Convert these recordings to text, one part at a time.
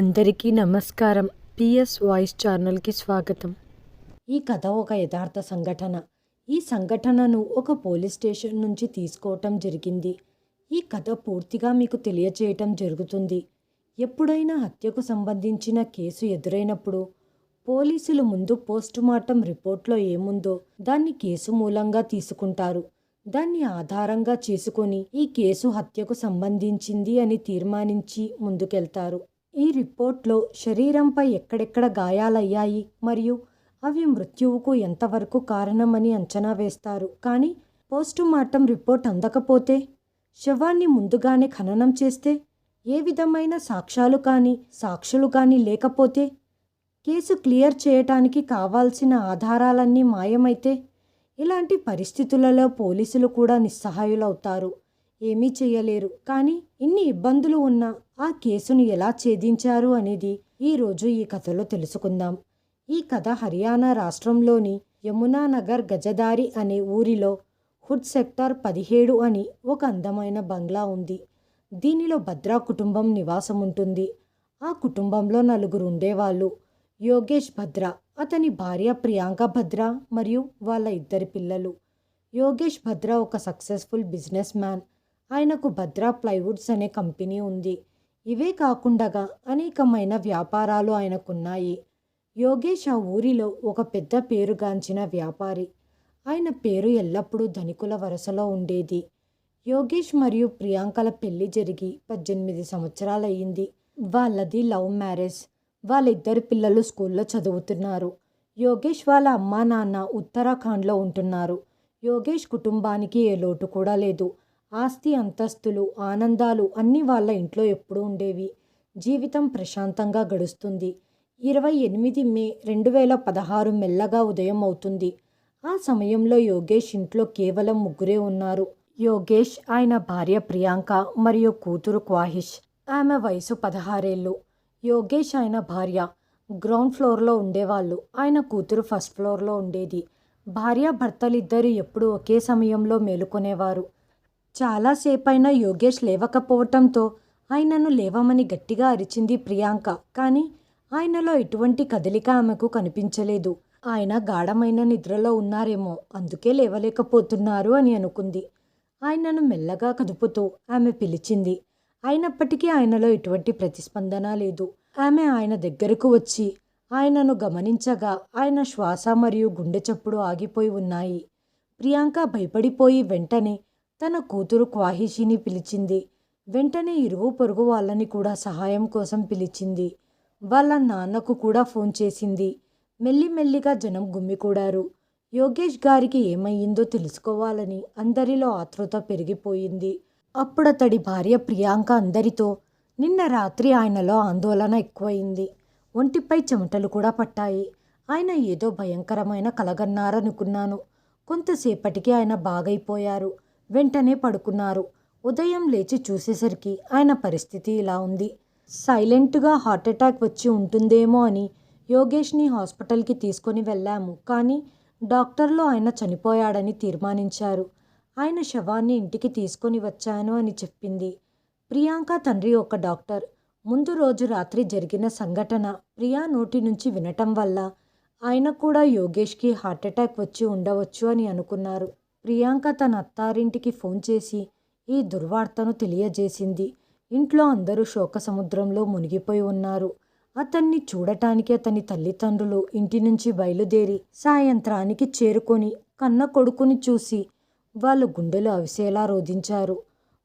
అందరికీ నమస్కారం. PS voice ఛానల్కి స్వాగతం. ఈ కథ ఒక యథార్థ సంఘటన. ఈ సంఘటనను ఒక పోలీస్ స్టేషన్ నుంచి తీసుకోవటం జరిగింది. ఈ కథ పూర్తిగా మీకు తెలియచేయటం జరుగుతుంది. ఎప్పుడైనా హత్యకు సంబంధించిన కేసు ఎదురైనప్పుడు పోలీసులు ముందు పోస్టుమార్టం రిపోర్ట్లో ఏముందో దాన్ని కేసు మూలంగా తీసుకుంటారు. దాన్ని ఆధారంగా చేసుకొని ఈ కేసు హత్యకు సంబంధించింది అని తీర్మానించి ముందుకెళ్తారు. ఈ రిపోర్ట్లో శరీరంపై ఎక్కడెక్కడ గాయాలయ్యాయి మరియు అవి మృత్యువుకు ఎంతవరకు కారణమని అంచనా వేస్తారు. కానీ పోస్టుమార్టం రిపోర్ట్ అందకపోతే శవాన్ని ముందుగానే ఖననం చేస్తే ఏ విధమైన సాక్ష్యాలు కానీ సాక్షులు కానీ లేకపోతే కేసు క్లియర్ చేయటానికి కావాల్సిన ఆధారాలన్నీ మాయమైతే ఇలాంటి పరిస్థితులలో పోలీసులు కూడా నిస్సహాయులవుతారు. ఏమీ చేయలేరు. కానీ ఇన్ని ఇబ్బందులు ఉన్న ఆ కేసును ఎలా ఛేదించారు అనేది ఈరోజు ఈ కథలో తెలుసుకుందాం. ఈ కథ హర్యానా రాష్ట్రంలోని యమునా నగర్ గజదారి అనే ఊరిలో హుడ్ సెక్టార్ పదిహేడు అని ఒక అందమైన బంగ్లా ఉంది. దీనిలో భద్రా కుటుంబం నివాసం ఉంటుంది. ఆ కుటుంబంలో నలుగురు ఉండేవాళ్ళు. యోగేష్ భద్ర అతని భార్య ప్రియాంక భద్ర మరియు వాళ్ళ ఇద్దరి పిల్లలు. యోగేష్ భద్ర ఒక సక్సెస్ఫుల్ బిజినెస్ మ్యాన్. ఆయనకు భద్రా ప్లైవుడ్స్ అనే కంపెనీ ఉంది. ఇవే కాకుండా అనేకమైన వ్యాపారాలు ఆయనకున్నాయి. యోగేష్ ఆ ఊరిలో ఒక పెద్ద పేరుగాంచిన వ్యాపారి. ఆయన పేరు ఎల్లప్పుడూ ధనికుల వరసలో ఉండేది. యోగేష్ మరియు ప్రియాంకల పెళ్ళి జరిగి పద్దెనిమిది సంవత్సరాలయ్యింది. వాళ్ళది లవ్ మ్యారేజ్. వాళ్ళిద్దరు పిల్లలు స్కూల్లో చదువుతున్నారు. యోగేష్ వాళ్ళ అమ్మా నాన్న ఉత్తరాఖండ్లో ఉంటున్నారు. యోగేష్ కుటుంబానికి ఏ లోటు కూడా లేదు. ఆస్తి అంతస్తులు ఆనందాలు అన్నీ వాళ్ళ ఇంట్లో ఎప్పుడూ ఉండేవి. జీవితం ప్రశాంతంగా గడుస్తుంది. ఇరవై ఎనిమిది మే రెండు వేల పదహారు మెల్లగా ఉదయం అవుతుంది. ఆ సమయంలో యోగేష్ ఇంట్లో కేవలం ముగ్గురే ఉన్నారు. యోగేష్ ఆయన భార్య ప్రియాంక మరియు కూతురు క్వాహిష్. ఆమె వయసు పదహారేళ్ళు. యోగేష్ ఆయన భార్య. గ్రౌండ్ ఫ్లోర్లో ఉండేవాళ్ళు. ఆయన కూతురు ఫస్ట్ ఫ్లోర్లో ఉండేది. భార్యాభర్తలిద్దరూ ఎప్పుడూ ఒకే సమయంలో మేలుకొనేవారు. చాలాసేపైనా యోగేష్ లేవకపోవటంతో ఆయనను లేవమని గట్టిగా అరిచింది ప్రియాంక. కానీ ఆయనలో ఎటువంటి కదలిక ఆమెకు కనిపించలేదు. ఆయన గాఢమైన నిద్రలో ఉన్నారేమో అందుకే లేవలేకపోతున్నారు అని అనుకుంది. ఆయనను మెల్లగా కదుపుతూ ఆమె పిలిచింది. అయినప్పటికీ ఆయనలో ఎటువంటి ప్రతిస్పందన లేదు. ఆమె ఆయన దగ్గరకు వచ్చి ఆయనను గమనించగా ఆయన శ్వాస మరియు గుండె చప్పుడు ఆగిపోయి ఉన్నాయి. ప్రియాంక భయపడిపోయి వెంటనే తన కూతురు క్వాహిషిని పిలిచింది. వెంటనే ఇరుగు పొరుగు వాళ్ళని కూడా సహాయం కోసం పిలిచింది. వాళ్ళ నాన్నకు కూడా ఫోన్ చేసింది. మెల్లిమెల్లిగా జనం గుమ్మికూడారు. యోగేష్ గారికి ఏమయ్యిందో తెలుసుకోవాలని అందరిలో ఆతృత పెరిగిపోయింది. అప్పుడతడి భార్య ప్రియాంక అందరితో నిన్న రాత్రి ఆయనలో ఆందోళన ఎక్కువైంది. ఒంటిపై చెమటలు కూడా పట్టాయి. ఆయన ఏదో భయంకరమైన కలగన్నారనుకున్నాను. కొంతసేపటికి ఆయన బాగైపోయారు. వెంటనే పడుకున్నారు. ఉదయం లేచి చూసేసరికి ఆయన పరిస్థితి ఇలా ఉంది. సైలెంట్గా హార్ట్అటాక్ వచ్చి ఉంటుందేమో అని యోగేష్ని హాస్పిటల్కి తీసుకొని వెళ్ళాము. కానీ డాక్టర్లు ఆయన చనిపోయాడని తీర్మానించారు. ఆయన శవాన్ని ఇంటికి తీసుకొని వచ్చాను అని చెప్పింది. ప్రియాంక తండ్రి ఒక డాక్టర్. ముందు రోజు రాత్రి జరిగిన సంఘటన ప్రియా నోటి నుంచి వినటం వల్ల ఆయన కూడా యోగేష్కి హార్ట్అటాక్ వచ్చి ఉండవచ్చు అని అనుకున్నారు. ప్రియాంక తన అత్తారింటికి ఫోన్ చేసి ఈ దుర్వార్తను తెలియజేసింది. ఇంట్లో అందరూ శోక సముద్రంలో మునిగిపోయి ఉన్నారు. అతన్ని చూడటానికి అతని తల్లిదండ్రులు ఇంటి నుంచి బయలుదేరి సాయంత్రానికి చేరుకొని కన్న కొడుకుని చూసి వాళ్ళు గుండెలు అవిసేలా రోధించారు.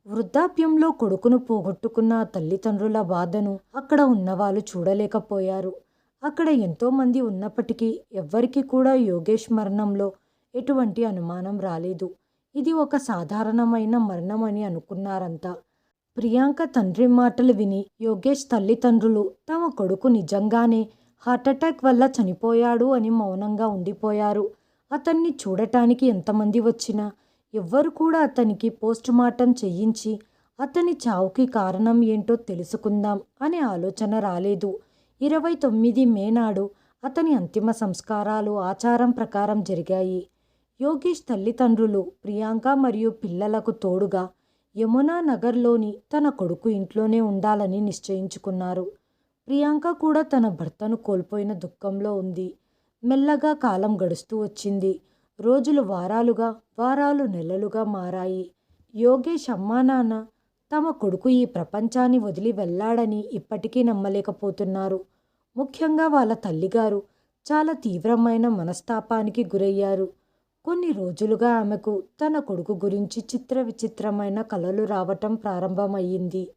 వృద్ధాప్యంలో కొడుకును పోగొట్టుకున్న తల్లిదండ్రుల బాధను అక్కడ ఉన్నవాళ్ళు చూడలేకపోయారు. అక్కడ ఎంతోమంది ఉన్నప్పటికీ ఎవ్వరికీ కూడా యోగేష్ మరణంలో ఎటువంటి అనుమానం రాలేదు. ఇది ఒక సాధారణమైన మరణం అని అనుకున్నారంతా ప్రియాంక తండ్రి మాటలు విని యోగేష్ తల్లిదండ్రులు తమ కొడుకు నిజంగానే హార్ట్అటాక్ వల్ల చనిపోయాడు అని మౌనంగా ఉండిపోయారు. అతన్ని చూడటానికి ఎంతమంది వచ్చినా ఎవ్వరు కూడా అతనికి పోస్ట్ మార్టం చేయించి అతని చావుకి కారణం ఏంటో తెలుసుకుందాం అనే ఆలోచన రాలేదు. ఇరవై తొమ్మిది మే నాడు అతని అంతిమ సంస్కారాలు ఆచారం ప్రకారం జరిగాయి. యోగేష్ తల్లిదండ్రులు ప్రియాంక మరియు పిల్లలకు తోడుగా యమునా నగర్లోని తన కొడుకు ఇంట్లోనే ఉండాలని నిశ్చయించుకున్నారు. ప్రియాంక కూడా తన భర్తను కోల్పోయిన దుఃఖంలో ఉంది. మెల్లగా కాలం గడుస్తూ వచ్చింది. రోజులు వారాలుగా వారాలు నెలలుగా మారాయి. యోగేష్ అమ్మా నాన్న తమ కొడుకు ఈ ప్రపంచాన్ని వదిలి వెళ్ళాడని ఇప్పటికీ నమ్మలేకపోతున్నారు. ముఖ్యంగా వాళ్ళ తల్లిగారు చాలా తీవ్రమైన మనస్తాపానికి గురయ్యారు. కొన్ని రోజులుగా ఆమెకు తన కొడుకు గురించి చిత్ర విచిత్రమైన కలలు రావటం ప్రారంభమయ్యింది.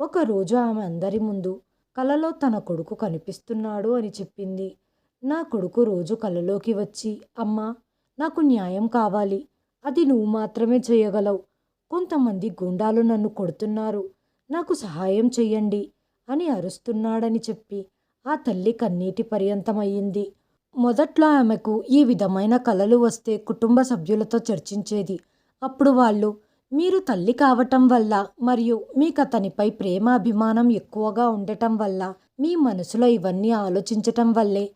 ఒకరోజు ఆమె అందరి ముందు కలలో తన కొడుకు కనిపిస్తున్నాడు అని చెప్పింది. నా కొడుకు రోజు కలలోకి వచ్చి అమ్మా నాకు న్యాయం కావాలి. అది నువ్వు మాత్రమే చేయగలవు. కొంతమంది గుండాలు నన్ను కొడుతున్నారు. నాకు సహాయం చెయ్యండి అని అరుస్తున్నాడని చెప్పి ఆ తల్లి కన్నీటి పర్యంతమయ్యింది. మొదట్లో ఆమెకు ఈ విధమైన కలలు వస్తే కుటుంబ సభ్యులతో చర్చించేది. అప్పుడు వాళ్ళు మీరు తల్లి కావటం వల్ల మరియు మీకు అతనిపై ప్రేమ అభిమానం ఎక్కువగా ఉండటం వల్ల మీ మనసులో ఇవన్నీ ఆలోచించటం వల్లే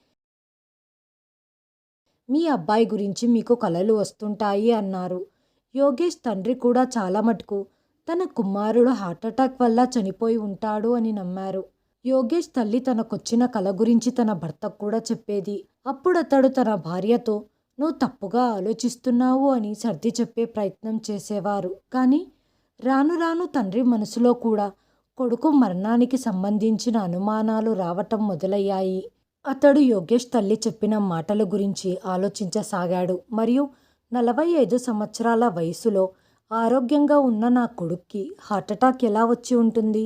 మీ అబ్బాయి గురించి మీకు కలలు వస్తుంటాయి అన్నారు. యోగేష్ తండ్రి కూడా చాలా మటుకు తన కుమారుడు హార్ట్అటాక్ వల్ల చనిపోయి ఉంటాడు అని నమ్మారు. యోగేష్ తల్లి తనకొచ్చిన కల గురించి తన భర్తకు కూడా చెప్పేది. అప్పుడు అతడు తన భార్యతో నువ్వు తప్పుగా ఆలోచిస్తున్నావు అని సర్ది చెప్పే ప్రయత్నం చేసేవారు. కానీ రాను రాను తండ్రి మనసులో కూడా కొడుకు మరణానికి సంబంధించిన అనుమానాలు రావటం మొదలయ్యాయి. అతడు యోగేష్ తల్లి చెప్పిన మాటల గురించి ఆలోచించసాగాడు. మరియు నలభై ఐదు సంవత్సరాల వయసులో ఆరోగ్యంగా ఉన్న నా కొడుక్కి హార్ట్అటాక్ ఎలా వచ్చి ఉంటుంది?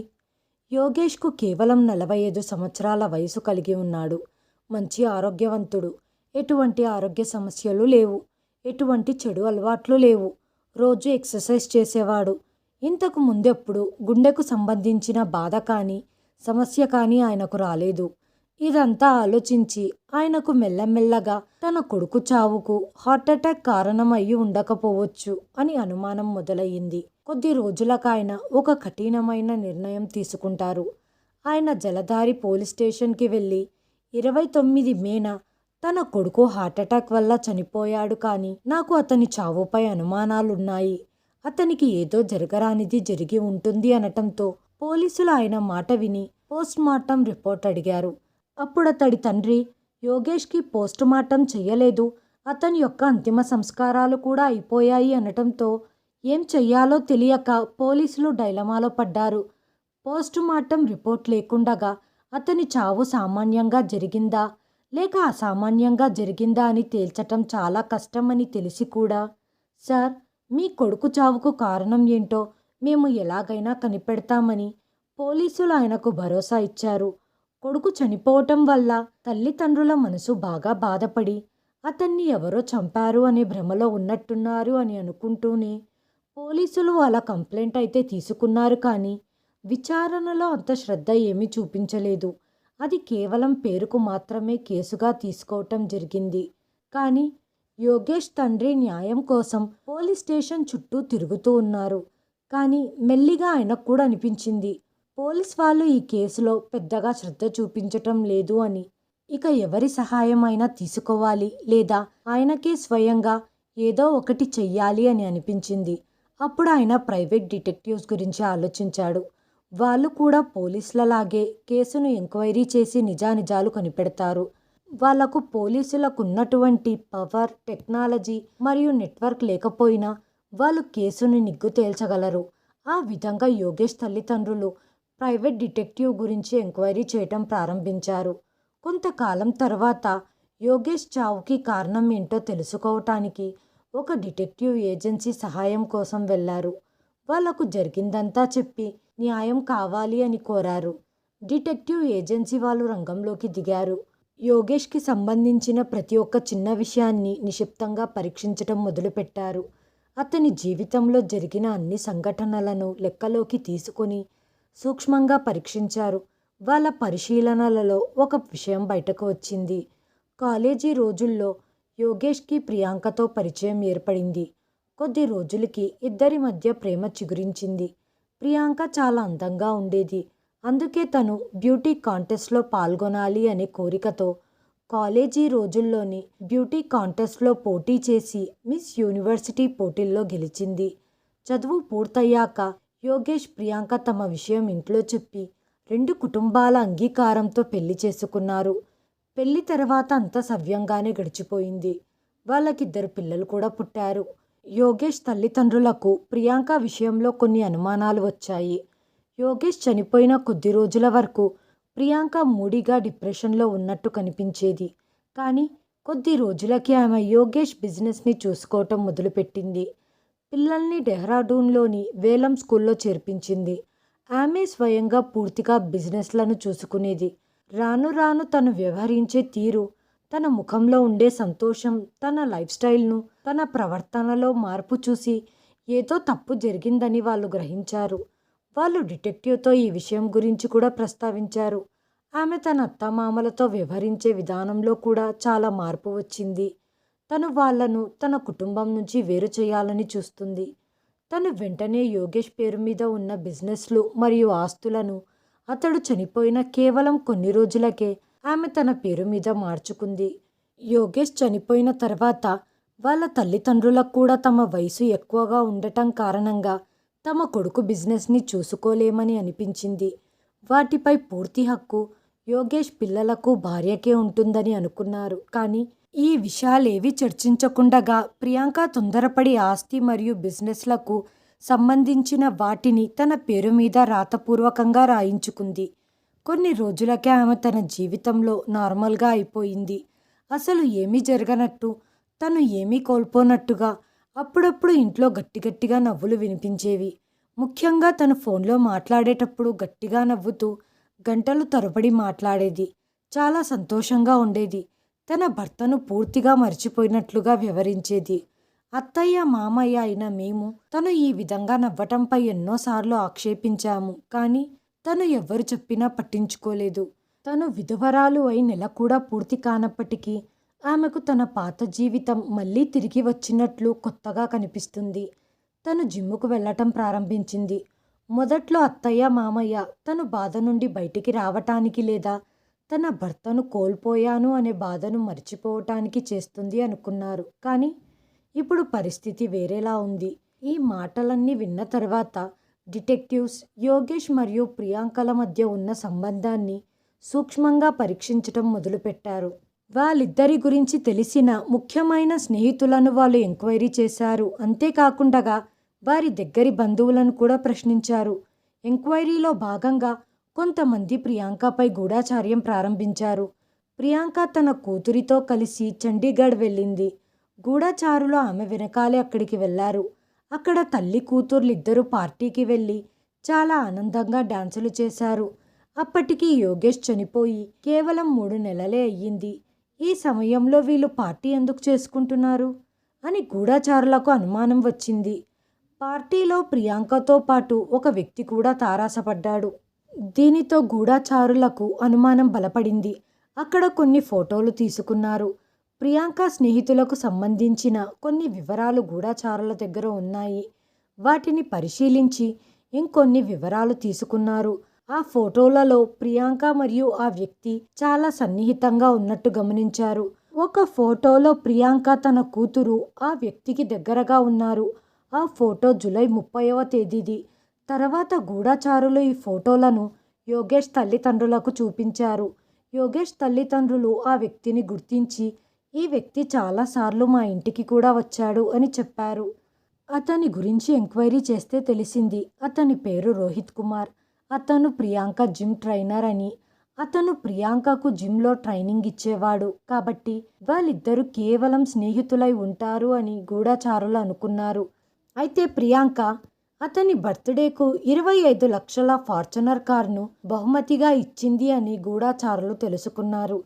యోగేష్కు కేవలం నలభై ఐదు సంవత్సరాల వయసు కలిగి ఉన్నాడు. మంచి ఆరోగ్యవంతుడు. ఎటువంటి ఆరోగ్య సమస్యలు లేవు. ఎటువంటి చెడు అలవాట్లు లేవు. రోజు ఎక్సర్సైజ్ చేసేవాడు. ఇంతకు ముందెప్పుడు గుండెకు సంబంధించిన బాధ కానీ సమస్య కానీ ఆయనకు రాలేదు. ఇదంతా ఆలోచించి ఆయనకు మెల్లమెల్లగా తన కొడుకు చావుకు హార్ట్అటాక్ కారణం అయి ఉండకపోవచ్చు అని అనుమానం మొదలయ్యింది. కొద్ది రోజులకు ఆయన ఒక కఠినమైన నిర్ణయం తీసుకుంటారు. ఆయన జలధారి పోలీస్ స్టేషన్కి వెళ్ళి ఇరవై తొమ్మిది మేన తన కొడుకు హార్ట్అటాక్ వల్ల చనిపోయాడు కానీ నాకు అతని చావుపై అనుమానాలున్నాయి. అతనికి ఏదో జరగరానిది జరిగి ఉంటుంది అనటంతో పోలీసులు ఆయన మాట విని పోస్ట్ మార్టం రిపోర్ట్ అడిగారు. అప్పుడు అతడి తండ్రి యోగేష్కి పోస్ట్ మార్టం చెయ్యలేదు అతని యొక్క అంతిమ సంస్కారాలు కూడా అయిపోయాయి అనటంతో ఏం చెయ్యాలో తెలియక పోలీసులు డైలమాలో పడ్డారు. పోస్ట్ మార్టం రిపోర్ట్ లేకుండగా అతని చావు సామాన్యంగా జరిగిందా? లేక అసామాన్యంగా జరిగిందా అని తేల్చటం చాలా కష్టమని తెలిసి కూడా? సార్ మీ కొడుకు చావుకు కారణం ఏంటో మేము ఎలాగైనా కనిపెడతామని పోలీసులు ఆయనకు భరోసా ఇచ్చారు. కొడుకు చనిపోవటం వల్ల తల్లిదండ్రుల మనసు బాగా బాధపడి అతన్ని ఎవరో చంపారు అనే భ్రమలో ఉన్నట్టున్నారు అని అనుకుంటూనే పోలీసులు వాళ్ళ కంప్లైంట్ అయితే తీసుకున్నారు కానీ విచారణలో అంత శ్రద్ధ ఏమీ చూపించలేదు. అది కేవలం పేరుకు మాత్రమే కేసుగా తీసుకోవటం జరిగింది. కానీ యోగేష్ తండ్రి న్యాయం కోసం పోలీస్ స్టేషన్ చుట్టూ తిరుగుతూ ఉన్నారు. కానీ మెల్లిగా ఆయనకు కూడా అనిపించింది పోలీస్ వాళ్ళు ఈ కేసులో పెద్దగా శ్రద్ధ చూపించటం లేదు అని. ఇక ఎవరి సహాయం అయినా తీసుకోవాలి లేదా ఆయనకే స్వయంగా ఏదో ఒకటి చెయ్యాలి అని అనిపించింది. అప్పుడు ఆయన ప్రైవేట్ డిటెక్టివ్స్ గురించి ఆలోచించాడు. వాళ్ళు కూడా పోలీసులలాగే కేసును ఎంక్వైరీ చేసి నిజానిజాలు కనిపెడతారు. వాళ్ళకు పోలీసులకు ఉన్నటువంటి పవర్ టెక్నాలజీ మరియు నెట్వర్క్ లేకపోయినా వాళ్ళు కేసును నిగ్గు తేల్చగలరు. ఆ విధంగా యోగేష్ తల్లిదండ్రులు ప్రైవేట్ డిటెక్టివ్ గురించి ఎంక్వైరీ చేయటం ప్రారంభించారు. కొంతకాలం తర్వాత యోగేష్ చావుకి కారణం ఏంటో తెలుసుకోవటానికి ఒక డిటెక్టివ్ ఏజెన్సీ సహాయం కోసం వెళ్ళారు వాళ్ళకు జరిగిందంతా చెప్పి న్యాయం కావాలి అని కోరారు. డిటెక్టివ్ ఏజెన్సీ వాళ్ళు రంగంలోకి దిగారు. యోగేష్కి సంబంధించిన ప్రతి ఒక్క చిన్న విషయాన్ని నిశ్శబ్దంగా పరీక్షించటం మొదలుపెట్టారు. అతని జీవితంలో జరిగిన అన్ని సంఘటనలను లెక్కలోకి తీసుకొని సూక్ష్మంగా పరీక్షించారు. వాళ్ళ పరిశీలనలలో ఒక విషయం బయటకు వచ్చింది. కాలేజీ రోజుల్లో యోగేష్కి ప్రియాంకతో పరిచయం ఏర్పడింది. కొద్ది రోజులకి ఇద్దరి మధ్య ప్రేమ చిగురించింది. ప్రియాంక చాలా అందంగా ఉండేది. అందుకే తను బ్యూటీ కాంటెస్ట్లో పాల్గొనాలి అనే కోరికతో కాలేజీ రోజుల్లోని బ్యూటీ కాంటెస్ట్లో పోటీ చేసి మిస్ యూనివర్సిటీ పోటీల్లో గెలిచింది. చదువు పూర్తయ్యాక యోగేష్ ప్రియాంక తమ విషయం ఇంట్లో చెప్పి రెండు కుటుంబాల అంగీకారంతో పెళ్ళి చేసుకున్నారు. పెళ్ళి తర్వాత అంతా సవ్యంగానే గడిచిపోయింది. వాళ్ళకిద్దరు పిల్లలు కూడా పుట్టారు. యోగేష్ తల్లిదండ్రులకు ప్రియాంక విషయంలో కొన్ని అనుమానాలు వచ్చాయి. యోగేష్ చనిపోయిన కొద్ది రోజుల వరకు ప్రియాంక మూడీగా డిప్రెషన్లో ఉన్నట్టు కనిపించేది. కానీ కొద్ది రోజులకి ఆమె యోగేష్ బిజినెస్ని చూసుకోవటం మొదలుపెట్టింది. పిల్లల్ని డెహ్రాడూన్లోని వేలం స్కూల్లో చేర్పించింది. ఆమె స్వయంగా పూర్తిగా బిజినెస్లను చూసుకునేది. రాను రాను తను వ్యవహరించే తీరు తన ముఖంలో ఉండే సంతోషం తన లైఫ్ స్టైల్ను తన ప్రవర్తనలో మార్పు చూసి ఏదో తప్పు జరిగిందని వాళ్ళు గ్రహించారు. వాళ్ళు డిటెక్టివ్తో ఈ విషయం గురించి కూడా ప్రస్తావించారు. ఆమె తన అత్తమామలతో వ్యవహరించే విధానంలో కూడా చాలా మార్పు వచ్చింది. తను వాళ్ళను తన కుటుంబం నుంచి వేరు చేయాలని చూస్తుంది. తను వెంటనే యోగేష్ పేరు మీద ఉన్న బిజినెస్లు మరియు ఆస్తులను అతడు చనిపోయిన కేవలం కొన్ని రోజులకే ఆమె తన పేరు మీద మార్చుకుంది. యోగేష్ చనిపోయిన తర్వాత వాళ్ళ తల్లిదండ్రులకు కూడా తమ వయసు ఎక్కువగా ఉండటం కారణంగా తమ కొడుకు బిజినెస్ని చూసుకోలేమని అనిపించింది. వాటిపై పూర్తి హక్కు యోగేష్ పిల్లలకు భార్యకే ఉంటుందని అనుకున్నారు. కానీ ఈ విషయాలేవి చర్చించకుండగా ప్రియాంక తొందరపడి ఆస్తి మరియు బిజినెస్లకు సంబంధించిన వాటిని తన పేరు మీద రాతపూర్వకంగా రాయించుకుంది. కొన్ని రోజులకే ఆమె తన జీవితంలో నార్మల్గా అయిపోయింది. అసలు ఏమీ జరగనట్టు తను ఏమీ కోల్పోనట్టుగా అప్పుడప్పుడు ఇంట్లో గట్టి గట్టిగా నవ్వులు వినిపించేవి. ముఖ్యంగా తను ఫోన్లో మాట్లాడేటప్పుడు గట్టిగా నవ్వుతూ గంటలు తరబడి మాట్లాడేది. చాలా సంతోషంగా ఉండేది. తన భర్తను పూర్తిగా మర్చిపోయినట్లుగా వివరించేది అత్తయ్య మామయ్య అయిన మేము తను ఈ విధంగా నవ్వటంపై ఎన్నోసార్లు ఆక్షేపించాము. కానీ తను ఎవ్వరు చెప్పినా పట్టించుకోలేదు. తను విధవరాలు అయి నెల కూడా పూర్తి కానప్పటికీ ఆమెకు తన పాత జీవితం మళ్ళీ తిరిగి వచ్చినట్లు కొత్తగా కనిపిస్తుంది. తను జిమ్ముకు వెళ్ళటం ప్రారంభించింది. మొదట్లో అత్తయ్య మామయ్య తను బాధ నుండి బయటికి రావటానికి లేదా తన భర్తను కోల్పోయాను అనే బాధను మర్చిపోవటానికి చేస్తుంది అనుకున్నారు. కానీ ఇప్పుడు పరిస్థితి వేరేలా ఉంది. ఈ మాటలన్నీ విన్న తర్వాత డిటెక్టివ్స్ యోగేష్ మరియు ప్రియాంకల మధ్య ఉన్న సంబంధాన్ని సూక్ష్మంగా పరీక్షించటం మొదలుపెట్టారు. వాళ్ళిద్దరి గురించి తెలిసిన ముఖ్యమైన స్నేహితులను వాళ్ళు ఎంక్వైరీ చేశారు. అంతేకాకుండా వారి దగ్గరి బంధువులను కూడా ప్రశ్నించారు. ఎంక్వైరీలో భాగంగా కొంతమంది ప్రియాంకపై గూఢాచార్యం ప్రారంభించారు. ప్రియాంక తన కూతురితో కలిసి చండీగఢ్ వెళ్ళింది. గూఢచారులు ఆమె వెనకాలే అక్కడికి వెళ్ళారు అక్కడ తల్లి కూతుర్లు ఇద్దరు పార్టీకి వెళ్ళి చాలా ఆనందంగా డాన్సులు చేశారు. అప్పటికి యోగేష్ చనిపోయి కేవలం మూడు నెలలే అయ్యింది. ఈ సమయంలో వీళ్ళు పార్టీ ఎందుకు చేసుకుంటున్నారు? అని గూఢచారులకు అనుమానం వచ్చింది. పార్టీలో ప్రియాంకతో పాటు ఒక వ్యక్తి కూడా తారాసపడ్డాడు. దీనితో గూఢచారులకు అనుమానం బలపడింది. అక్కడ కొన్ని ఫోటోలు తీసుకున్నారు. ప్రియాంక స్నేహితులకు సంబంధించిన కొన్ని వివరాలు గూఢాచారుల దగ్గర ఉన్నాయి. వాటిని పరిశీలించి ఇంకొన్ని వివరాలు తీసుకున్నారు. ఆ ఫోటోలలో ప్రియాంక మరియు ఆ వ్యక్తి చాలా సన్నిహితంగా ఉన్నట్టు గమనించారు. ఒక ఫోటోలో ప్రియాంక తన కూతురు ఆ వ్యక్తికి దగ్గరగా ఉన్నారు. ఆ ఫోటో జూలై ముప్పైవ తేదీది. తర్వాత గూఢాచారులు ఈ ఫోటోలను యోగేష్ తల్లిదండ్రులకు చూపించారు. యోగేష్ తల్లిదండ్రులు ఆ వ్యక్తిని గుర్తించి ఈ వ్యక్తి చాలాసార్లు మా ఇంటికి కూడా వచ్చాడు అని చెప్పారు. అతని గురించి ఎంక్వైరీ చేస్తే తెలిసింది. అతని పేరు రోహిత్ కుమార్. అతను ప్రియాంక జిమ్ ట్రైనర్ అని. అతను ప్రియాంకకు జిమ్లో ట్రైనింగ్ ఇచ్చేవాడు. కాబట్టి వాళ్ళిద్దరూ కేవలం స్నేహితులై ఉంటారు అని గూఢచారులు అనుకున్నారు. అయితే ప్రియాంక అతని బర్త్డేకు ఇరవై ఐదు లక్షల ఫార్చునర్ కార్ను బహుమతిగా ఇచ్చింది అని గూఢచారులు తెలుసుకున్నారు.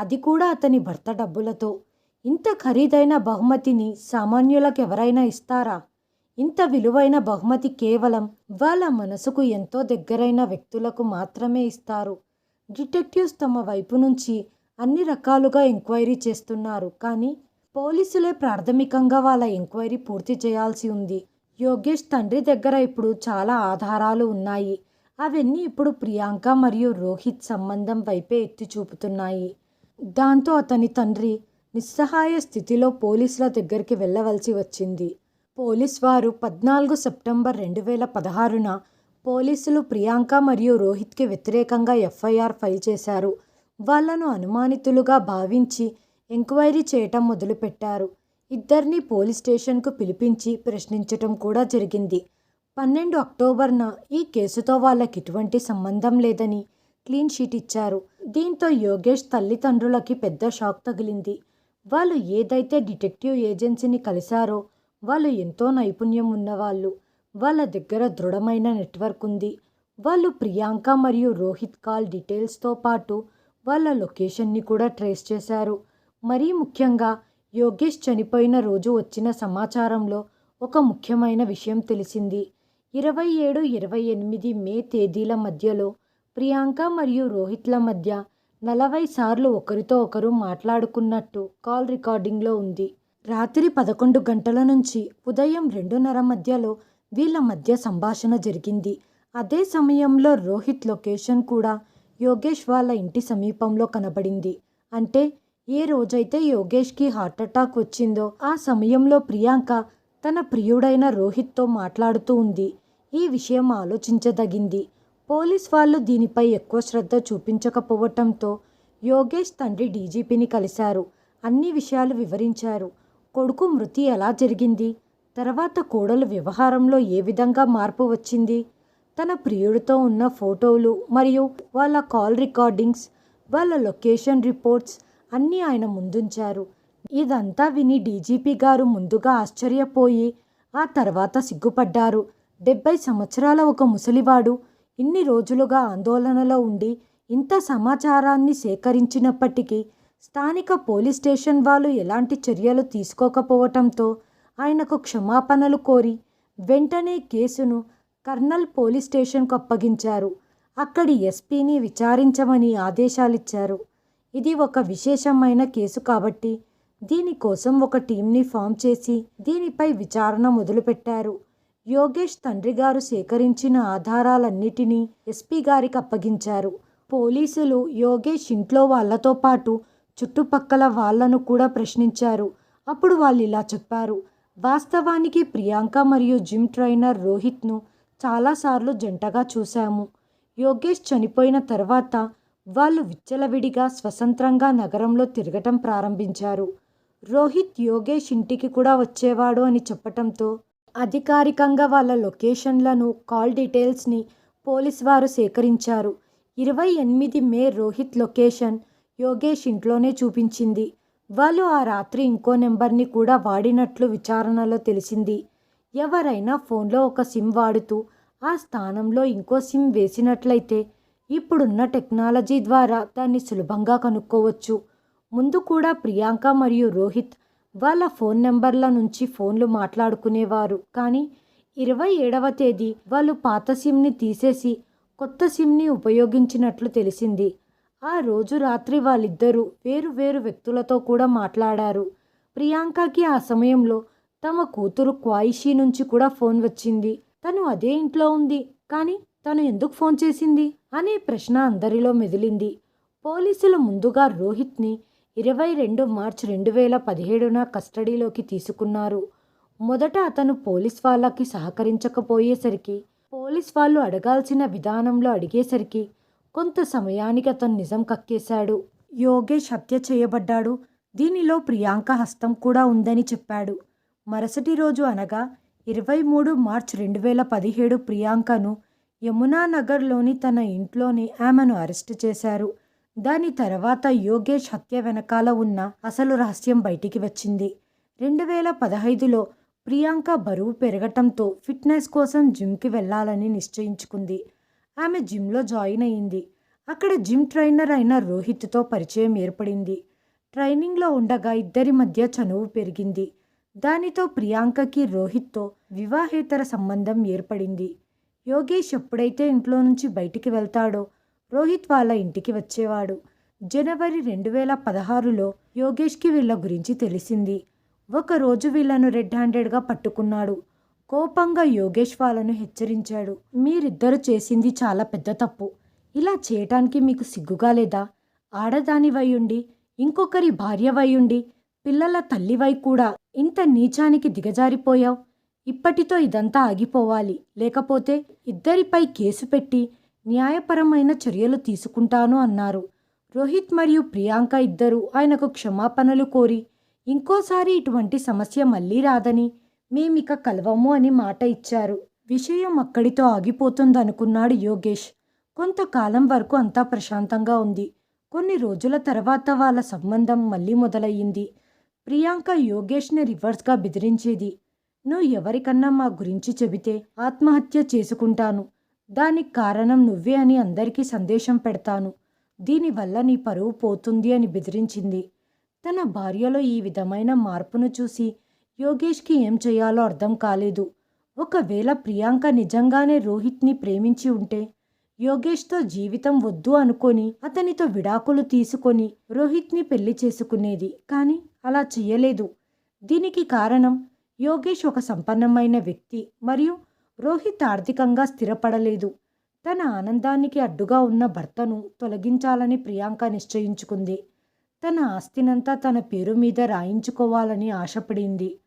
అది కూడా అతని భర్త డబ్బులతో. ఇంత ఖరీదైన బహుమతిని సామాన్యులకు ఎవరైనా ఇస్తారా? ఇంత విలువైన బహుమతి కేవలం వాళ్ళ మనసుకు ఎంతో దగ్గరైన వ్యక్తులకు మాత్రమే ఇస్తారు. డిటెక్టివ్స్ తమ వైపు నుంచి అన్ని రకాలుగా ఎంక్వైరీ చేస్తున్నారు. కానీ పోలీసులే ప్రాథమికంగా వాళ్ళ ఎంక్వైరీ పూర్తి చేయాల్సి ఉంది. యోగేష్ తండ్రి దగ్గర ఇప్పుడు చాలా ఆధారాలు ఉన్నాయి. అవన్నీ ఇప్పుడు ప్రియాంక మరియు రోహిత్ సంబంధం వైపే ఎత్తి చూపుతున్నాయి. దాంతో అతని తండ్రి నిస్సహాయ స్థితిలో పోలీసుల దగ్గరికి వెళ్ళవలసి వచ్చింది. పోలీస్ వారు పద్నాలుగు సెప్టెంబర్ రెండు వేల పదహారున పోలీసులు ప్రియాంక మరియు రోహిత్కి వ్యతిరేకంగా ఎఫ్ఐఆర్ ఫైల్ చేశారు. వాళ్ళను అనుమానితులుగా భావించి ఎంక్వైరీ చేయటం మొదలుపెట్టారు. ఇద్దరిని పోలీస్ స్టేషన్కు పిలిపించి ప్రశ్నించటం కూడా జరిగింది. పన్నెండు అక్టోబర్న ఈ కేసుతో వాళ్ళకి ఎటువంటి సంబంధం లేదని క్లీన్ షీట్ ఇచ్చారు. దీంతో యోగేష్ తల్లిదండ్రులకి పెద్ద షాక్ తగిలింది. వాళ్ళు ఏదైతే డిటెక్టివ్ ఏజెన్సీని కలిశారో వాళ్ళు ఎంతో నైపుణ్యం ఉన్నవాళ్ళు. వాళ్ళ దగ్గర దృఢమైన నెట్వర్క్ ఉంది. వాళ్ళు ప్రియాంక మరియు రోహిత్ కాల్ డీటెయిల్స్తో పాటు వాళ్ళ లొకేషన్ని కూడా ట్రేస్ చేశారు. మరీ ముఖ్యంగా యోగేష్ చనిపోయిన రోజు వచ్చిన సమాచారంలో ఒక ముఖ్యమైన విషయం తెలిసింది. ఇరవై ఏడు ఇరవై ఎనిమిది మే తేదీల మధ్యలో ప్రియాంక మరియు రోహిత్ల మధ్య నలభై సార్లు ఒకరితో ఒకరు మాట్లాడుకున్నట్టు కాల్ రికార్డింగ్లో ఉంది. రాత్రి పదకొండు గంటల నుంచి ఉదయం రెండున్నర మధ్యలో వీళ్ళ మధ్య సంభాషణ జరిగింది. అదే సమయంలో రోహిత్ లొకేషన్ కూడా యోగేష్ వాళ్ళ ఇంటి సమీపంలో కనబడింది. అంటే ఏ రోజైతే యోగేష్కి హార్ట్ అటాక్ వచ్చిందో ఆ సమయంలో ప్రియాంక తన ప్రియుడైన రోహిత్తో మాట్లాడుతూ ఉంది. ఈ విషయం ఆలోచించదగింది. పోలీస్ వాళ్ళు దీనిపై ఎక్కువ శ్రద్ధ చూపించకపోవటంతో యోగేష్ తండ్రి డీజీపీని కలిశారు. అన్ని విషయాలు వివరించారు. కొడుకు మృతి ఎలా జరిగింది? తర్వాత కోడలు వ్యవహారంలో ఏ విధంగా మార్పు వచ్చింది? తన ప్రియుడితో ఉన్న ఫోటోలు మరియు వాళ్ళ కాల్ రికార్డింగ్స్ వాళ్ళ లొకేషన్ రిపోర్ట్స్ అన్నీ ఆయన ముందుంచారు. ఇదంతా విని డీజీపీ గారు ముందుగా ఆశ్చర్యపోయి ఆ తర్వాత సిగ్గుపడ్డారు. డెబ్బై సంవత్సరాల ఒక ముసలివాడు ఇన్ని రోజులుగా ఆందోళనలో ఉండి ఇంత సమాచారాన్ని సేకరించినప్పటికీ స్థానిక పోలీస్ స్టేషన్ వాళ్ళు ఎలాంటి చర్యలు తీసుకోకపోవటంతో ఆయనకు క్షమాపణలు కోరి వెంటనే కేసును కర్నల్ పోలీస్ స్టేషన్కు అప్పగించారు. అక్కడి ఎస్పీని విచారించమని ఆదేశాలిచ్చారు. ఇది ఒక విశేషమైన కేసు కాబట్టి దీనికోసం ఒక టీంని ఫామ్ చేసి దీనిపై విచారణ మొదలుపెట్టారు. యోగేష్ తండ్రి గారు సేకరించిన ఆధారాలన్నిటినీ ఎస్పీ గారికి అప్పగించారు పోలీసులు యోగేష్ ఇంట్లో వాళ్ళతో పాటు చుట్టుపక్కల వాళ్ళను కూడా ప్రశ్నించారు. అప్పుడు వాళ్ళు ఇలా చెప్పారు. వాస్తవానికి ప్రియాంక మరియు జిమ్ ట్రైనర్ రోహిత్ను చాలాసార్లు జంటగా చూశాము. యోగేష్ చనిపోయిన తర్వాత వాళ్ళు విచ్చలవిడిగా స్వతంత్రంగా నగరంలో తిరగటం ప్రారంభించారు. రోహిత్ యోగేష్ ఇంటికి కూడా వచ్చేవాడు అని చెప్పటంతో అధికారికంగా వాళ్ళ లొకేషన్లను కాల్ డీటెయిల్స్ని పోలీస్ వారు సేకరించారు. ఇరవై ఎనిమిది మే రోహిత్ లొకేషన్ యోగేష్ ఇంట్లోనే చూపించింది. వాళ్ళు ఆ రాత్రి ఇంకో నెంబర్ని కూడా వాడినట్లు విచారణలో తెలిసింది. ఎవరైనా ఫోన్లో ఒక సిమ్ వాడుతూ ఆ స్థానంలో ఇంకో సిమ్ వేసినట్లయితే ఇప్పుడున్న టెక్నాలజీ ద్వారా దాన్ని సులభంగా కనుక్కోవచ్చు. ముందు కూడా ప్రియాంక మరియు రోహిత్ వాళ్ళ ఫోన్ నెంబర్ల నుంచి ఫోన్లు మాట్లాడుకునేవారు. కానీ ఇరవై ఏడవ తేదీ వాళ్ళు పాత సిమ్ని తీసేసి కొత్త సిమ్ని ఉపయోగించినట్లు తెలిసింది. ఆ రోజు రాత్రి వాళ్ళిద్దరూ వేరు వేరు వ్యక్తులతో కూడా మాట్లాడారు. ప్రియాంకకి ఆ సమయంలో తమ కూతురు క్వాయిషీ నుంచి కూడా ఫోన్ వచ్చింది. తను అదే ఇంట్లో ఉంది కానీ తను ఎందుకు ఫోన్ చేసింది? అనే ప్రశ్న అందరిలో మెదిలింది. పోలీసులు ముందుగా రోహిత్ని ఇరవై రెండు మార్చ్ రెండు వేల పదిహేడున కస్టడీలోకి తీసుకున్నారు. మొదట అతను పోలీస్ వాళ్ళకి సహకరించకపోయేసరికి పోలీస్ వాళ్ళు అడగాల్సిన విధానంలో అడిగేసరికి కొంత సమయానికి అతను నిజం కక్కేశాడు. యోగేష్ హత్య చేయబడ్డాడు. దీనిలో ప్రియాంక హస్తం కూడా ఉందని చెప్పాడు. మరుసటి రోజు అనగా ఇరవై మూడు మార్చ్ రెండు వేల పదిహేడు ప్రియాంకను యమునా నగర్లోని తన ఇంట్లోనే ఆమెను అరెస్టు చేశారు. దాని తర్వాత యోగేష్ హత్య వెనకాల ఉన్న అసలు రహస్యం బయటికి వచ్చింది. రెండు వేల పదహైదులో ప్రియాంక బరువు పెరగటంతో ఫిట్నెస్ కోసం జిమ్కి వెళ్ళాలని నిశ్చయించుకుంది. ఆమె జిమ్లో జాయిన్ అయింది. అక్కడ జిమ్ ట్రైనర్ అయిన రోహిత్తో పరిచయం ఏర్పడింది. ట్రైనింగ్లో ఉండగా ఇద్దరి మధ్య చనువు పెరిగింది. దానితో ప్రియాంకకి రోహిత్తో వివాహేతర సంబంధం ఏర్పడింది. యోగేష్ ఎప్పుడైతే ఇంట్లో నుంచి బయటికి వెళ్తాడో రోహిత్ వాళ్ళ ఇంటికి వచ్చేవాడు. జనవరి రెండు వేల పదహారులో యోగేష్కి వీళ్ళ గురించి తెలిసింది. ఒకరోజు వీళ్ళను రెడ్ హ్యాండెడ్గా పట్టుకున్నాడు. కోపంగా యోగేష్ వాళ్ళను హెచ్చరించాడు. మీరిద్దరు చేసింది చాలా పెద్ద తప్పు. ఇలా చేయటానికి మీకు సిగ్గుగా లేదా? ఆడదానివయుండి ఇంకొకరి భార్యవై పిల్లల తల్లివై కూడా ఇంత నీచానికి దిగజారిపోయావు? ఇప్పటితో ఇదంతా ఆగిపోవాలి. లేకపోతే ఇద్దరిపై కేసు పెట్టి న్యాయపరమైన చర్యలు తీసుకుంటాను అన్నారు. రోహిత్ మరియు ప్రియాంక ఇద్దరు ఆయనకు క్షమాపణలు కోరి ఇంకోసారి ఇటువంటి సమస్య మళ్ళీ రాదని మేమిక కలవము అని మాట ఇచ్చారు. విషయం అక్కడితో ఆగిపోతుందనుకున్నాడు యోగేష్. కొంతకాలం వరకు అంతా ప్రశాంతంగా ఉంది. కొన్ని రోజుల తర్వాత వాళ్ళ సంబంధం మళ్ళీ మొదలయ్యింది. ప్రియాంక యోగేష్ని రివర్స్గా బెదిరించేది నువ్వు ఎవరికన్నా మా గురించి చెబితే ఆత్మహత్య చేసుకుంటాను. దానికి కారణం నువ్వే అని అందరికీ సందేశం పెడతాను. దీనివల్ల నీ పరువు పోతుంది అని బెదిరించింది. తన భార్యలో ఈ విధమైన మార్పును చూసి యోగేష్కి ఏం చేయాలో అర్థం కాలేదు. ఒకవేళ ప్రియాంక నిజంగానే రోహిత్ని ప్రేమించి ఉంటే యోగేష్తో జీవితం వద్దు అనుకొని అతనితో విడాకులు తీసుకొని రోహిత్ని పెళ్ళి చేసుకునేది. కానీ అలా చెయ్యలేదు దీనికి కారణం యోగేష్ ఒక సంపన్నమైన వ్యక్తి మరియు రోహిత్ ఆర్థికంగా స్థిరపడలేదు. తన ఆనందానికి అడ్డుగా ఉన్న భర్తను తొలగించాలని ప్రియాంక నిశ్చయించుకుంది. తన ఆస్తినంతా తన పేరు మీద రాయించుకోవాలని ఆశపడింది.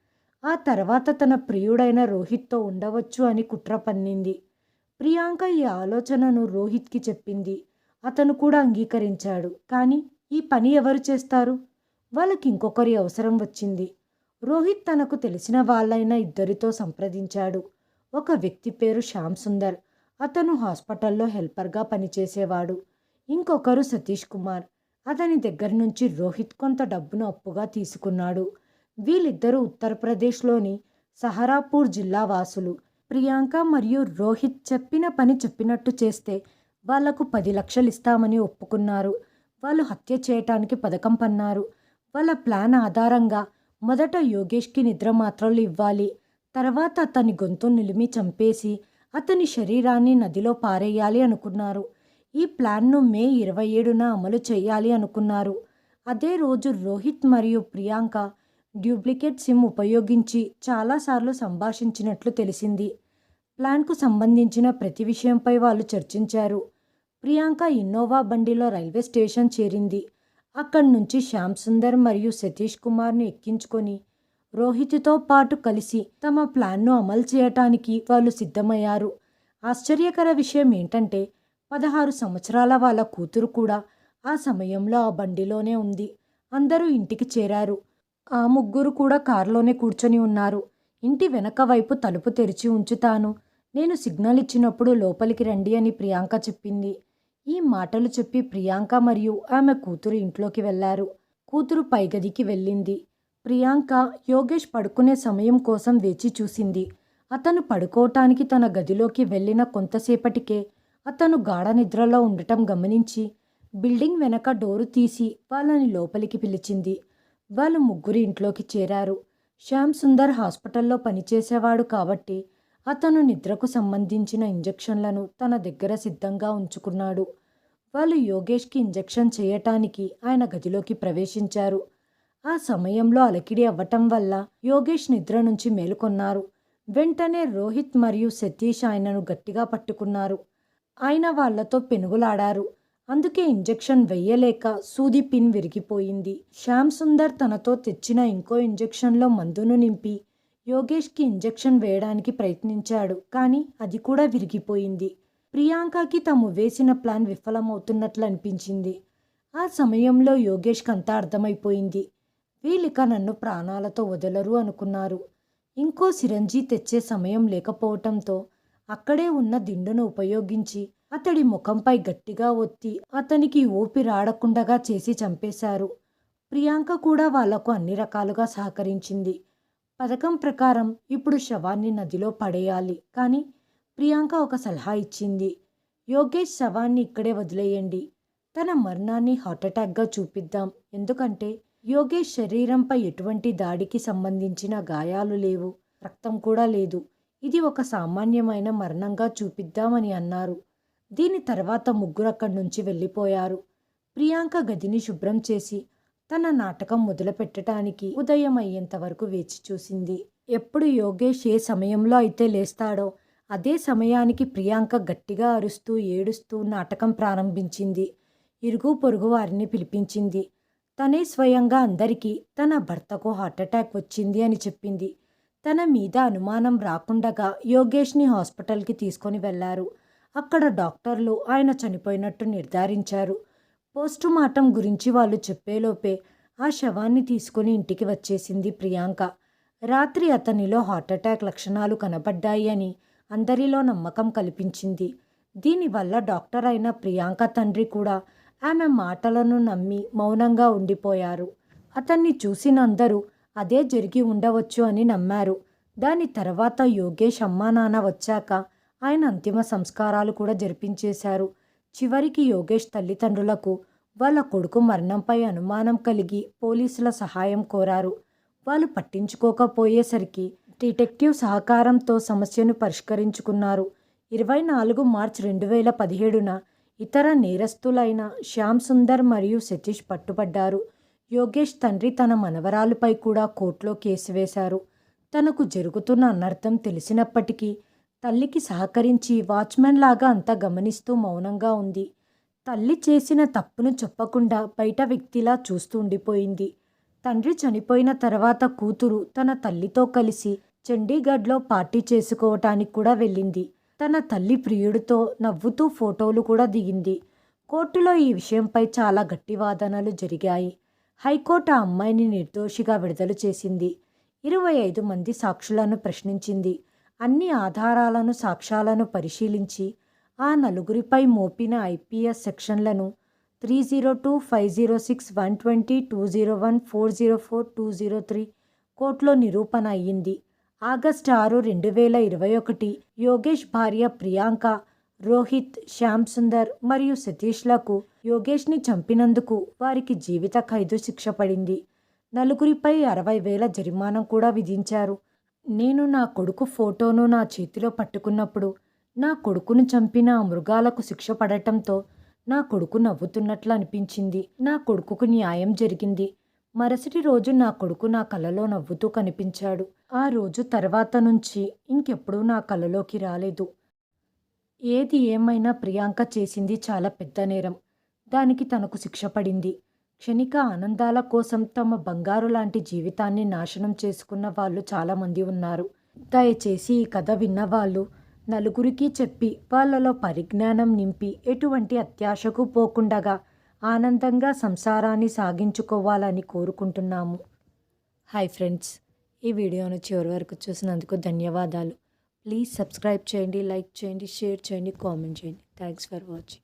ఆ తర్వాత తన ప్రియుడైన రోహిత్తో ఉండవచ్చు అని కుట్ర పన్నింది. ప్రియాంక ఈ ఆలోచనను రోహిత్కి చెప్పింది. అతను కూడా అంగీకరించాడు. కానీ ఈ పని ఎవరు చేస్తారు? వాళ్ళకి ఇంకొకరి అవసరం వచ్చింది. రోహిత్ తనకు తెలిసిన వాళ్ళైన ఇద్దరితో సంప్రదించాడు. ఒక వ్యక్తి పేరు శ్యామ్ సుందర్. అతను హాస్పిటల్లో హెల్పర్గా పనిచేసేవాడు. ఇంకొకరు సతీష్ కుమార్. అతని దగ్గర నుంచి రోహిత్ కొంత డబ్బును అప్పుగా తీసుకున్నాడు. వీళ్ళిద్దరూ ఉత్తరప్రదేశ్లోని సహరాపూర్ జిల్లా వాసులు. ప్రియాంక మరియు రోహిత్ చెప్పిన పని చెప్పినట్టు చేస్తే వాళ్ళకు పది లక్షలు ఇస్తామని ఒప్పుకున్నారు. వాళ్ళు హత్య చేయటానికి పథకం పన్నారు. వాళ్ళ ప్లాన్ ఆధారంగా మొదట యోగేష్కి నిద్ర మాత్రలు ఇవ్వాలి. తర్వాత అతని గొంతు నిలిమి చంపేసి అతని శరీరాన్ని నదిలో పారేయాలి అనుకున్నారు. ఈ ప్లాన్ను మే ఇరవై ఏడున అమలు చేయాలి అనుకున్నారు. అదే రోజు రోహిత్ మరియు ప్రియాంక డ్యూప్లికేట్ సిమ్ ఉపయోగించి చాలాసార్లు సంభాషించినట్లు తెలిసింది. ప్లాన్కు సంబంధించిన ప్రతి విషయంపై వాళ్ళు చర్చించారు. ప్రియాంక ఇన్నోవా బండిలో రైల్వే స్టేషన్ చేరింది. అక్కడి నుంచి శ్యామ్ సుందర్ మరియు సతీష్ కుమార్ని ఎక్కించుకొని రోహిత్తో పాటు కలిసి తమ ప్లాన్ను అమలు చేయటానికి వాళ్ళు సిద్ధమయ్యారు. ఆశ్చర్యకర విషయం ఏంటంటే పదహారు సంవత్సరాల వాళ్ళ కూతురు కూడా ఆ సమయంలో ఆ బండిలోనే ఉంది. అందరూ ఇంటికి చేరారు. ఆ ముగ్గురు కూడా కారులోనే కూర్చొని ఉన్నారు. ఇంటి వెనక వైపు తలుపు తెరిచి ఉంచుతాను. నేను సిగ్నల్ ఇచ్చినప్పుడు లోపలికి రండి అని ప్రియాంక చెప్పింది. ఈ మాటలు చెప్పి ప్రియాంక మరియు ఆమె కూతురు ఇంట్లోకి వెళ్ళారు కూతురు పైగదికి వెళ్ళింది. ప్రియాంక యోగేష్ పడుకునే సమయం కోసం వేచి చూసింది. అతను పడుకోవటానికి తన గదిలోకి వెళ్ళిన కొంతసేపటికే అతను గాఢ నిద్రలో ఉండటం గమనించి బిల్డింగ్ వెనక డోరు తీసి వాళ్ళని లోపలికి పిలిచింది. వాళ్ళు ముగ్గురు ఇంట్లోకి చేరారు. శ్యామ్ సుందర్ హాస్పిటల్లో పనిచేసేవాడు కాబట్టి అతను నిద్రకు సంబంధించిన ఇంజెక్షన్లను తన దగ్గర సిద్ధంగా ఉంచుకున్నాడు. వాళ్ళు యోగేష్కి ఇంజెక్షన్ చేయటానికి ఆయన గదిలోకి ప్రవేశించారు. ఆ సమయంలో అలకిడి అవ్వటం వల్ల యోగేష్ నిద్ర నుంచి మేలుకొన్నారు. వెంటనే రోహిత్ మరియు సతీష్ ఆయనను గట్టిగా పట్టుకున్నారు. ఆయన వాళ్ళతో పెనుగులాడారు. అందుకే ఇంజెక్షన్ వెయ్యలేక సూది పిన్ విరిగిపోయింది. శ్యామ్ సుందర్ తనతో తెచ్చిన ఇంకో ఇంజెక్షన్లో మందును నింపి యోగేష్కి ఇంజెక్షన్ వేయడానికి ప్రయత్నించాడు. కానీ అది కూడా విరిగిపోయింది. ప్రియాంకకి తాము వేసిన ప్లాన్ విఫలమవుతున్నట్లు అనిపించింది ఆ సమయంలో యోగేష్కి అంతా అర్థమైపోయింది. వీళ్ళిక నన్ను ప్రాణాలతో వదలరు అనుకున్నారు. ఇంకో సిరంజీ తెచ్చే సమయం లేకపోవటంతో అక్కడే ఉన్న దిండును ఉపయోగించి అతడి ముఖంపై గట్టిగా ఒత్తి అతనికి ఊపిరాడకుండగా చేసి చంపేశారు. ప్రియాంక కూడా వాళ్ళకు అన్ని రకాలుగా సహకరించింది. పథకం ప్రకారం ఇప్పుడు శవాన్ని నదిలో పడేయాలి. కానీ ప్రియాంక ఒక సలహా ఇచ్చింది. యోగేష్ శవాన్ని ఇక్కడే వదిలేయండి. తన మరణాన్ని హార్ట్అటాక్గా చూపిద్దాం. ఎందుకంటే యోగేష్ శరీరంపై ఎటువంటి దాడికి సంబంధించిన గాయాలు లేవు రక్తం కూడా లేదు. ఇది ఒక సామాన్యమైన మరణంగా చూపిద్దామని అన్నారు. దీని తర్వాత ముగ్గురు అక్కడి నుంచి వెళ్ళిపోయారు. ప్రియాంక గదిని శుభ్రం చేసి తన నాటకం మొదలుపెట్టడానికి ఉదయం అయ్యేంత వరకు వేచి చూసింది. ఎప్పుడు యోగేష్ ఏ సమయంలో అయితే లేస్తాడో అదే సమయానికి ప్రియాంక గట్టిగా అరుస్తూ ఏడుస్తూ నాటకం ప్రారంభించింది. ఇరుగు పొరుగు వారిని పిలిపించింది. తనే స్వయంగా అందరికీ తన భర్తకు హార్ట్అటాక్ వచ్చింది అని చెప్పింది. తన మీద అనుమానం రాకుండగా యోగేష్ని హాస్పిటల్కి తీసుకొని వెళ్ళారు. అక్కడ డాక్టర్లు ఆయన చనిపోయినట్టు నిర్ధారించారు. పోస్టుమార్టం గురించి వాళ్ళు చెప్పేలోపే ఆ శవాన్ని తీసుకుని ఇంటికి వచ్చేసింది ప్రియాంక. రాత్రి అతనిలో హార్ట్అటాక్ లక్షణాలు కనబడ్డాయి అని అందరిలో నమ్మకం కల్పించింది. దీనివల్ల డాక్టర్ అయిన ప్రియాంక తండ్రి కూడా ఆమె మాటలను నమ్మి మౌనంగా ఉండిపోయారు. అతన్ని చూసినందరూ అదే జరిగి ఉండవచ్చు అని నమ్మారు. దాని తర్వాత యోగేష్ అమ్మా నాన్న వచ్చాక ఆయన అంతిమ సంస్కారాలు కూడా జరిపించేశారు. చివరికి యోగేష్ తల్లిదండ్రులకు వాళ్ళ కొడుకు మరణంపై అనుమానం కలిగి పోలీసుల సహాయం కోరారు. వాళ్ళు పట్టించుకోకపోయేసరికి డిటెక్టివ్ సహకారంతో సమస్యను పరిష్కరించుకున్నారు. ఇరవై నాలుగు మార్చ్ రెండు వేల పదిహేడున ఇతర నేరస్తులైన శ్యామ్ సుందర్ మరియు సతీష్ పట్టుబడ్డారు. యోగేష్ తండ్రి తన మనవరాలుపై కూడా కోర్టులో కేసు వేశారు. తనకు జరుగుతున్న అనర్థం తెలిసినప్పటికీ తల్లికి సహకరించి వాచ్మెన్ లాగా అంతా గమనిస్తూ మౌనంగా ఉంది. తల్లి చేసిన తప్పును చెప్పకుండా బయట వ్యక్తిలా చూస్తూ ఉండిపోయింది. తండ్రి చనిపోయిన తర్వాత కూతురు తన తల్లితో కలిసి చండీగఢ్లో పార్టీ చేసుకోవటానికి కూడా వెళ్ళింది. తన తల్లి ప్రియుడితో నవ్వుతూ ఫోటోలు కూడా దిగింది. కోర్టులో ఈ విషయంపై చాలా గట్టి వాదనలు జరిగాయి. హైకోర్టు ఆ అమ్మాయిని నిర్దోషిగా విడుదల చేసింది. ఇరవై ఐదు మంది సాక్షులను ప్రశ్నించింది. అన్ని ఆధారాలను సాక్ష్యాలను పరిశీలించి ఆ నలుగురిపై మోపిన IPS సెక్షన్లను three zero two five zero six one twenty two zero one four zero four two zero three కోర్టులో నిరూపణ అయ్యింది. ఆగస్టు ఆరు రెండు వేల ఇరవై ఒకటి. యోగేష్ భార్య ప్రియాంక రోహిత్ శ్యామ్ సుందర్ మరియు సతీష్లకు యోగేష్ని చంపినందుకు వారికి జీవిత ఖైదు శిక్ష పడింది. నలుగురిపై అరవై వేల జరిమానం కూడా విధించారు. నేను నా కొడుకు ఫోటోను నా చేతిలో పట్టుకున్నప్పుడు నా కొడుకును చంపిన ఆ మృగాలకు శిక్ష పడటంతో నా కొడుకు నవ్వుతున్నట్లు అనిపించింది. నా కొడుకుకు న్యాయం జరిగింది. మరుసటి రోజు నా కొడుకు నా కలలో నవ్వుతూ కనిపించాడు. ఆ రోజు తర్వాత నుంచి ఇంకెప్పుడూ నా కలలోకి రాలేదు. ఏది ఏమైనా ప్రియాంక చేసింది చాలా పెద్ద నేరం. దానికి తనకు శిక్ష పడింది. క్షణిక ఆనందాల కోసం తమ బంగారు లాంటి జీవితాన్ని నాశనం చేసుకున్న వాళ్ళు చాలామంది ఉన్నారు. దయచేసి ఈ కథ విన్నవాళ్ళు నలుగురికి చెప్పి వాళ్ళలో పరిజ్ఞానం నింపి ఎటువంటి అత్యాశకు పోకుండగా ఆనందంగా సంసారాన్ని సాగించుకోవాలని కోరుకుంటున్నాము. హాయ్ ఫ్రెండ్స్ ఈ వీడియోను చివరి వరకు చూసినందుకు ధన్యవాదాలు. ప్లీజ్ సబ్స్క్రైబ్ చేయండి లైక్ చేయండి షేర్ చేయండి కామెంట్ చేయండి. Thanks for watching.